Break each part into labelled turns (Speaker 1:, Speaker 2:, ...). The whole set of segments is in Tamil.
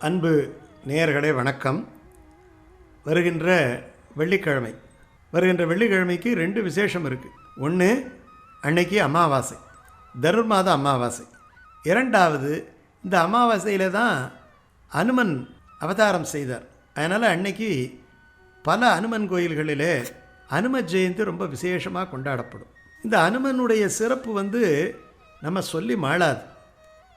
Speaker 1: அன்பு நேயர்களே வணக்கம். வருகின்ற வெள்ளிக்கிழமை. வருகின்ற வெள்ளிக்கிழமைக்கு ரெண்டு விசேஷம் இருக்குது ஒன்று அன்னைக்கு அமாவாசை. தருர் மாத அமாவாசை. இரண்டாவது இந்த அமாவாசையில் தான் அனுமன் அவதாரம் செய்தார். அதனால் அன்னைக்கு பல அனுமன் கோயில்களிலே அனும ஜெயந்தி ரொம்ப விசேஷமாக கொண்டாடப்படும். இந்த அனுமனுடைய சிறப்பு வந்து நம்ம சொல்லி மாளாது.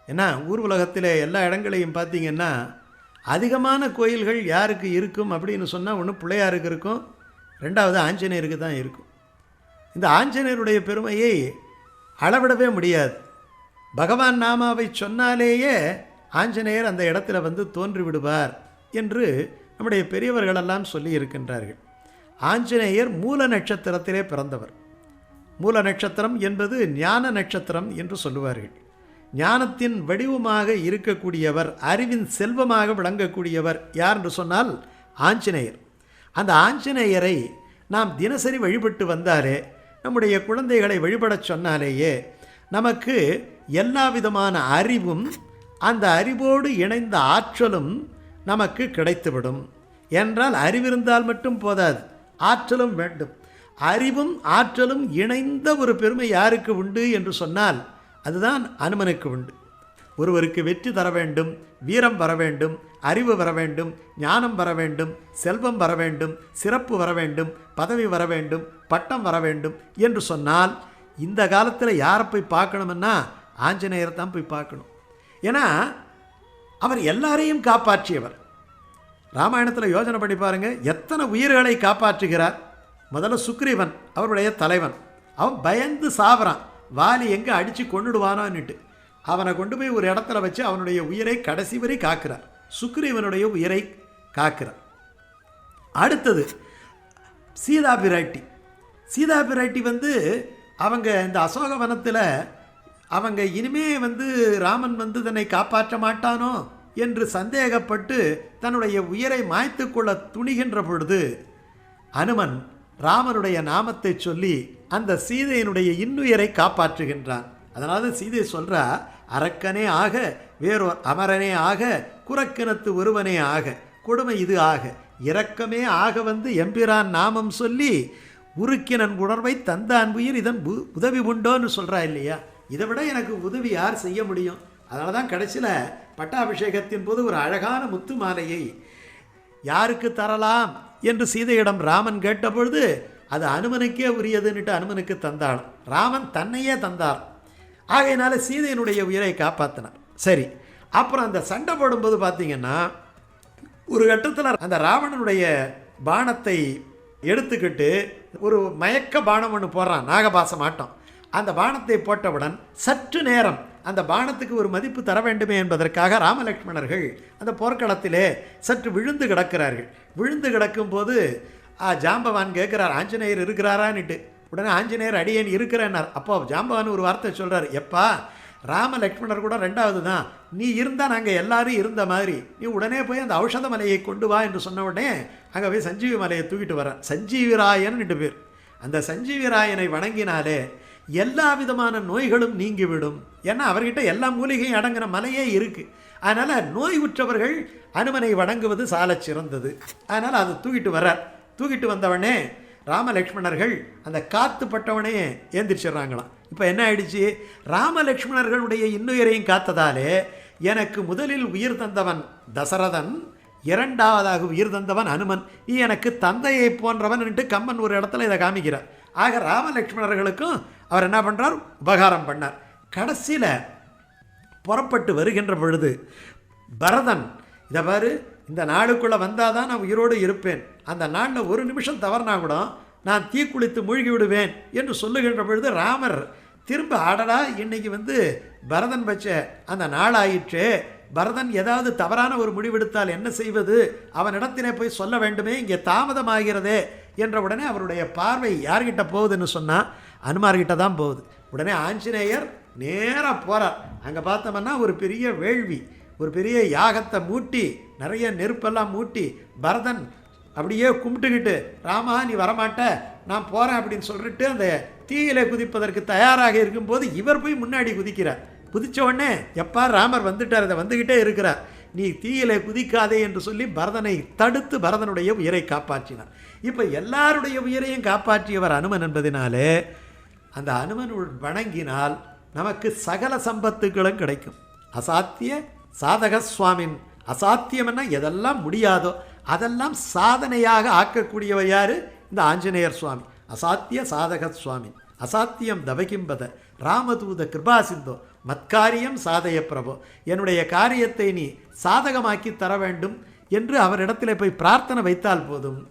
Speaker 1: ஏன்னா ஊர் உலகத்தில் எல்லா இடங்களையும் பார்த்தீங்கன்னா அதிகமான கோயில்கள் யாருக்கு இருக்கும் அப்படின்னு சொன்னால் ஒன்று பிள்ளையாருக்கு இருக்கும் ரெண்டாவது ஆஞ்சநேயருக்கு தான் இருக்கும். இந்த ஆஞ்சநேயருடைய பெருமையை அளவிடவே முடியாது. பகவான் நாமாவை சொன்னாலேயே ஆஞ்சநேயர் அந்த இடத்துல வந்து தோன்றி விடுவார் என்று நம்முடைய பெரியவர்களெல்லாம் சொல்லி இருக்கின்றார்கள் ஆஞ்சநேயர் மூல நட்சத்திரத்திலே பிறந்தவர். மூல நட்சத்திரம் என்பது ஞான நட்சத்திரம் என்று சொல்லுவார்கள். ஞானத்தின் வடிவமாக இருக்கக்கூடியவர் அறிவின் செல்வமாக விளங்கக்கூடியவர் யார் என்று சொன்னால் ஆஞ்சநேயர். அந்த ஆஞ்சநேயரை நாம் தினசரி வழிபட்டு வந்தாலே நம்முடைய குழந்தைகளை வழிபடச் சொன்னாலேயே நமக்கு எல்லா விதமான அறிவும் அந்த அறிவோடு இணைந்த ஆற்றலும் நமக்கு கிடைத்துவிடும். என்றால் அறிவிருந்தால் மட்டும் போதாது ஆற்றலும் வேண்டும். அறிவும் ஆற்றலும் இணைந்த ஒரு பெருமை யாருக்கு உண்டு என்று சொன்னால் அதுதான் அனுமனுக்கு உண்டு. ஒருவருக்கு வெற்றி தர வேண்டும் வீரம் வர வேண்டும் அறிவு வர வேண்டும் ஞானம் வர வேண்டும் செல்வம் வர வேண்டும் சிறப்பு வர வேண்டும் பதவி வர வேண்டும் பட்டம் வர வேண்டும் என்று சொன்னால் இந்த காலத்தில் யாரை போய் பார்க்கணும்னா ஆஞ்சநேயரை தான் போய் பார்க்கணும். ஏன்னா அவர் எல்லாரையும் காப்பாற்றியவர். ராமாயணத்தில் யோஜனை பண்ணி பாருங்கள் எத்தனை உயிர்களை காப்பாற்றுகிறார். முதல்ல சுக்ரீவன் அவருடைய தலைவன். அவன் பயந்து சாவறான். வாலி எங்கே அடித்து கொண்டுடுவானான்னுட்டு அவனை கொண்டு போய் ஒரு இடத்துல வச்சு அவனுடைய உயிரை கடைசி வரை காக்கிறார். சுக்ரீவனுடைய உயிரை காக்கிறார். அடுத்தது சீதா பிராட்டி. சீதா பிராட்டி வந்து அவங்க இந்த அசோகவனத்தில் அவங்க இனிமே வந்து ராமன் வந்து தன்னை காப்பாற்ற மாட்டானோ என்று சந்தேகப்பட்டு தன்னுடைய உயிரை மாய்த்து கொள்ள துணிகின்ற பொழுது அனுமன் ராமனுடைய நாமத்தை சொல்லி அந்த சீதையினுடைய இன்னுயரை காப்பாற்றுகின்றான். அதனால சீதை சொல்கிறா அரக்கனே ஆக வேறோர் அமரனே ஆக குரக்கினத்து ஒருவனே ஆக கொடுமை இது ஆக இரக்கமே ஆக வந்து எம்பிரான் நாமம் சொல்லி உருக்கினன் உணர்வை தந்தான் உயிர் இதன் உ- உதவி உண்டோன்னு சொல்கிறா இல்லையா? இதை விட எனக்கு உதவி யார் செய்ய முடியும்? அதனால தான் கடைசியில் பட்டாபிஷேகத்தின் போது ஒரு அழகான முத்து மாலையை யாருக்கு தரலாம்? என்று சீதையிடம் ராமன் கேட்டபொழுது அது அனுமனுக்கே உரியதுன்னுட்டு அனுமனுக்கு தந்தான் ராமன் தன்னையே தந்தார். ஆகையினால சீதையினுடைய உயிரை காப்பாற்றினார் சரி அப்புறம் அந்த சண்டை போடும்போது பார்த்தீங்கன்னா ஒரு கட்டத்தில் அந்த ராவணனுடைய பானத்தை எடுத்துக்கிட்டு ஒரு மயக்க பானம் ஒன்று போடுறான். நாகபாச மாட்டோம் அந்த பானத்தை போட்டவுடன் சற்று நேரம் அந்த பானத்துக்கு ஒரு மதிப்பு தர வேண்டுமே என்பதற்காக ராமலக்ஷ்மணர்கள் அந்த போர்க்களத்திலே சற்று விழுந்து கிடக்கிறார்கள். விழுந்து கிடக்கும்போது ஜாம்பவான் கேட்குறார் ஆஞ்சநேயர் இருக்கிறாரான்னுட்டு. உடனே ஆஞ்சநேயர் அடியேன் இருக்கிறேன்னார். அப்போ ஜாம்பவான் ஒரு வார்த்தை சொல்கிறார் எப்பா ராம லக்ஷ்மணர் கூட ரெண்டாவது தான் நீ இருந்தால் நாங்கள் எல்லாரும் இருந்த மாதிரி. நீ உடனே போய் அந்த ஔஷத மலையை கொண்டு வா என்று சொன்ன உடனே அங்கே போய் சஞ்சீவி மலையை தூக்கிட்டு வரேன் சஞ்சீவிராயன் ரெண்டு பேர். அந்த சஞ்சீவிராயனை வணங்கினாலே எல்லா விதமான நோய்களும் நீங்கிவிடும். ஏன்னா அவர்கிட்ட எல்லா மூலிகையும் அடங்கின மலையே இருக்குது அதனால் நோய் உற்றவர்கள் அனுமனை வணங்குவது சால சிறந்தது. அதனால் அதை தூக்கிட்டு வர்றார். தூக்கிட்டு வந்தவனே ராமலக்ஷ்மணர்கள் அந்த காத்து பட்டவனே ஏந்திரிச்சிடுறாங்களாம். இப்போ என்ன ஆயிடுச்சு? ராமலக்ஷ்மணர்களுடைய இன்னுயிரையும் காத்ததாலே எனக்கு முதலில் உயிர் தந்தவன் தசரதன் இரண்டாவதாக உயிர் தந்தவன் அனுமன். நீ எனக்கு தந்தையை போன்றவன் என்று கம்மன் ஒரு இடத்துல இதை காமிக்கிறார். ஆக ராமலக்ஷ்மணர்களுக்கும் அவர் என்ன பண்ணுறார் உபகாரம் பண்ணார். கடைசியில் புறப்பட்டு வருகின்ற பொழுது பரதன் இதை பாரு இந்த நாளுக்குள்ளே வந்தால் தான் நான் உயிரோடு இருப்பேன். அந்த நாளில் ஒரு நிமிஷம் தவறுனா கூட நான் தீக்குளித்து மூழ்கி விடுவேன் என்று சொல்லுகின்ற பொழுது ராமர் திரும்ப ஆடடா இன்னைக்கு வந்து பரதன் வச்ச அந்த நாளாயிற்று. பரதன் ஏதாவது தவறான ஒரு முடிவெடுத்தால் என்ன செய்வது? அவனிடத்திலே போய் சொல்ல வேண்டுமே இங்கே தாமதமாகிறதே. என்ற உடனே அவருடைய பார்வை யார்கிட்ட போகுதுன்னு சொன்னால் அனுமார்கிட்ட தான் போகுது. உடனே ஆஞ்சநேயர் நேராக போகிறார் அங்கே பார்த்தோம்னா ஒரு பெரிய வேள்வி. ஒரு பெரிய யாகத்தை மூட்டி நிறைய நெருப்பெல்லாம் மூட்டி பரதன் அப்படியே கும்பிட்டுக்கிட்டு ராமா நீ வரமாட்ட நான் போகிறேன் அப்படின்னு சொல்லிட்டு அந்த தீயில குதிப்பதற்கு தயாராக இருக்கும்போது இவர் போய் முன்னாடி குதிக்கிறார். குதிச்ச உடனே எப்பா ராமர் வந்துட்டார் அதை வந்துக்கிட்டே இருக்கிறார். நீ தீயில குதிக்காதே என்று சொல்லி பரதனை தடுத்து பரதனுடைய உயிரை காப்பாற்றினார். இப்போ எல்லாருடைய உயிரையும் காப்பாற்றியவர் அனுமன் என்பதினாலே அந்த அனுமன் வணங்கினால் நமக்கு சகல சம்பத்துகளும் கிடைக்கும். அசாத்திய சாதக சுவாமின் அசாத்தியம்னா எதெல்லாம் முடியாதோ அதெல்லாம் சாதனையாக ஆக்கக்கூடியவர் யார்? இந்த ஆஞ்சநேயர் சுவாமி. அசாத்திய சாதக சுவாமி அசாத்தியம் தவகிம்பத ராமதூத கிருபா சிந்தோ மத்காரியம் சாதய பிரபோ. என்னுடைய காரியத்தை நீ சாதகமாக்கி தர வேண்டும் என்று அவரிடத்தில் போய் பிரார்த்தனை வைத்தால் போதும்.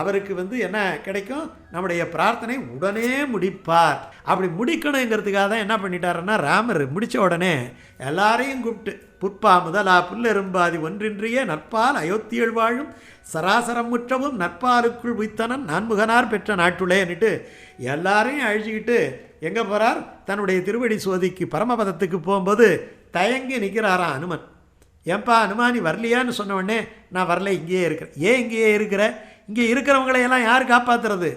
Speaker 1: அவருக்கு வந்து என்ன கிடைக்கும்? நம்முடைய பிரார்த்தனை உடனே முடிப்பார். அப்படி முடிக்கணுங்கிறதுக்காக தான் என்ன பண்ணிட்டாருன்னா ராமர் முடித்த உடனே எல்லாரையும் கூப்பிட்டு புற்பா முதலா புல்லெரும்பாதி ஒன்றின்றியே நற்பால் அயோத்தியல் வாழும். சராசரம் முற்றவும் நற்பாலுக்குள் உய்த்தனன் நான்முகனார் பெற்ற நாட்டுளேன்னுட்டு எல்லாரையும் அழிச்சிக்கிட்டு எங்கே போகிறார் தன்னுடைய திருவடி சோதிக்கு பரமபதத்துக்கு போகும்போது தயங்கி நிற்கிறாராம் அனுமன். ஏன்பா அனுமானி வரலையான்னு சொன்ன உடனே நான் வரல இங்கேயே இருக்கிறேன் ஏன் இங்கேயே இருக்கிற? இங்கே இருக்கிறவங்களையெல்லாம் யார் காப்பாற்றுறது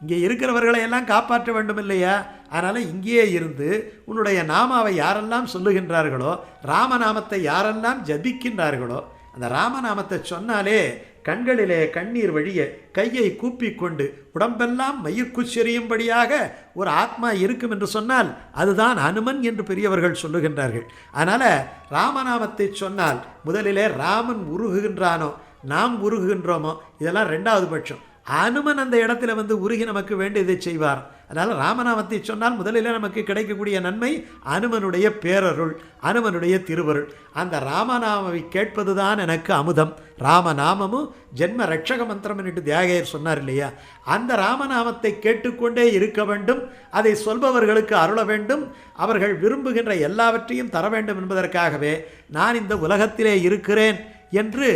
Speaker 1: இங்கே இருக்கிறவர்களையெல்லாம் காப்பாற்ற வேண்டும் இல்லையா அதனால் இங்கேயே இருந்து உன்னுடைய நாமாவை யாரெல்லாம் சொல்லுகின்றார்களோ ராமநாமத்தை யாரெல்லாம் ஜபிக்கின்றார்களோ அந்த ராமநாமத்தை சொன்னாலே கண்களிலே கண்ணீர் வழிய கையை கூப்பிக்கொண்டு உடம்பெல்லாம் மயிர்க்குச்செறியும்படியாக ஒரு ஆத்மா இருக்கும் என்று சொன்னால் அதுதான் அனுமன் என்று பெரியவர்கள் சொல்லுகின்றார்கள். அதனால் ராமநாமத்தை சொன்னால் முதலிலே ராமன் உருகுகின்றானோ நாம் உருகுகின்றோமோ இதெல்லாம் ரெண்டாவது பட்சம். அனுமன் அந்த இடத்துல வந்து உருகி நமக்கு வேண்டியதை செய்வார். அதனால் ராமநாமத்தை சொன்னால் முதலில் நமக்கு கிடைக்கக்கூடிய நன்மை அனுமனுடைய பேரருள் அனுமனுடைய திருவருள். அந்த ராமநாமவை கேட்பது தான் எனக்கு அமுதம். ராமநாமமும் ஜென்ம ரட்சக மந்திரம் என்று தியாகையர் சொன்னார் இல்லையா? அந்த ராமநாமத்தை கேட்டுக்கொண்டே இருக்க வேண்டும். அதை சொல்பவர்களுக்கு அருள வேண்டும். அவர்கள் விரும்புகின்ற எல்லாவற்றையும் தர வேண்டும் என்பதற்காகவே நான் இந்த உலகத்திலே இருக்கிறேன் என்று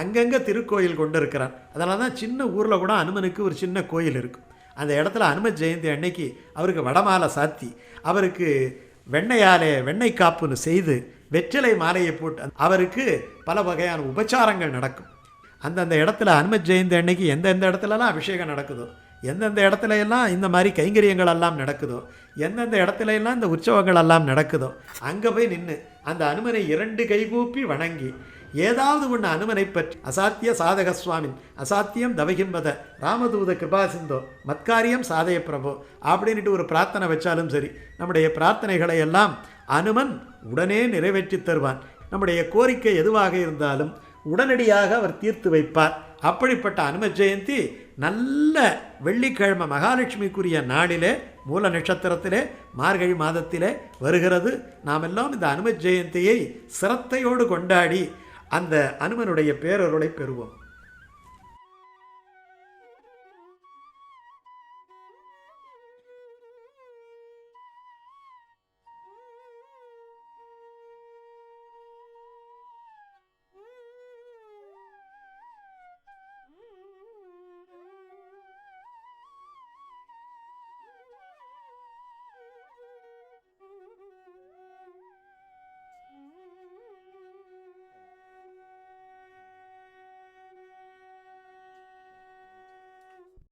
Speaker 1: அங்கங்கே திருக்கோயில் கொண்டு இருக்கிறான் அதனால தான் சின்ன ஊரில் கூட அனுமனுக்கு ஒரு சின்ன கோயில் இருக்கும். அந்த இடத்துல அனும ஜெயந்தி அன்னைக்கு அவருக்கு வடமாலை சாத்தி அவருக்கு வெண்ணையாலே வெண்ணெய் காப்புன்னு செய்து வெற்றிலை மாலையை போட்டு அவருக்கு பல வகையான உபச்சாரங்கள் நடக்கும். அந்தந்த இடத்துல அனும ஜெயந்தி அன்னைக்கு எந்தெந்த இடத்துலலாம் அபிஷேகம் நடக்குதோ எந்தெந்த இடத்துல எல்லாம் இந்த மாதிரி கைங்கரியங்கள் எல்லாம் நடக்குதோ எந்தெந்த இடத்துல எல்லாம் இந்த உற்சவங்கள் எல்லாம் நடக்குதோ அங்கே போய் நின்று அந்த அனுமனை இரண்டு கைகூப்பி வணங்கி ஏதாவது ஒன்று அனுமனை பற்றி. அசாத்திய சாதக சுவாமின் அசாத்தியம் தவகிம்பத. ராமதூத கிருபா சிந்தோ. மத்காரியம் சாதய பிரபோ. அப்படின்ட்டு ஒரு பிரார்த்தனை வச்சாலும் சரி நம்முடைய பிரார்த்தனைகளை எல்லாம் அனுமன் உடனே நிறைவேற்றி தருவான். நம்முடைய கோரிக்கை எதுவாக இருந்தாலும் உடனடியாக அவர் தீர்த்து வைப்பார். அப்படிப்பட்ட அனும ஜெயந்தி நல்ல வெள்ளிக்கிழமை மகாலட்சுமிக்குரிய நாளிலே மூல நட்சத்திரத்திலே மார்கழி மாதத்திலே வருகிறது. நாம் எல்லாம் இந்த அனும ஜெயந்தியை சிரத்தையோடு கொண்டாடி அந்த அனுமனுடைய பேரருளை பெறுவோம்.